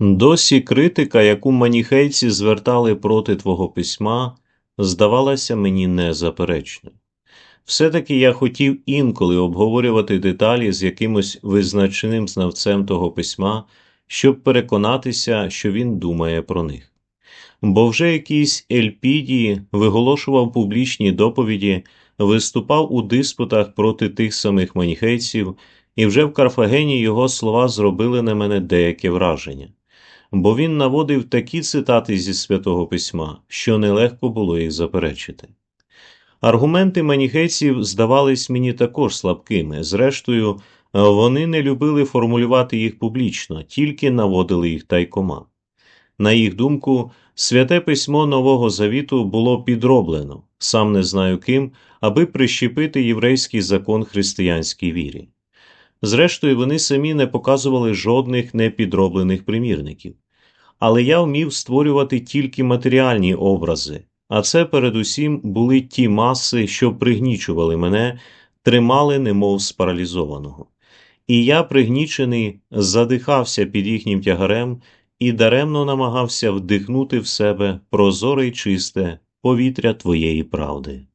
Досі критика, яку маніхейці звертали проти твого письма, здавалася мені незаперечною. Все-таки я хотів інколи обговорювати деталі з якимось визначеним знавцем того письма, щоб переконатися, що він думає про них. Бо вже якийсь Ельпідій виголошував публічні доповіді, виступав у диспутах проти тих самих маніхейців, і вже в Карфагені його слова зробили на мене деяке враження бо він наводив такі цитати зі святого письма, що нелегко було їх заперечити. Аргументи маніхейців здавались мені також слабкими, зрештою, вони не любили формулювати їх публічно, тільки наводили їх тайкома. На їх думку, святе письмо Нового Завіту було підроблено, сам не знаю ким, аби прищепити єврейський закон християнській вірі. Зрештою, вони самі не показували жодних непідроблених примірників але я вмів створювати тільки матеріальні образи, а це передусім були ті маси, що пригнічували мене, тримали немов спаралізованого. І я, пригнічений, задихався під їхнім тягарем і даремно намагався вдихнути в себе прозоре й чисте повітря твоєї правди.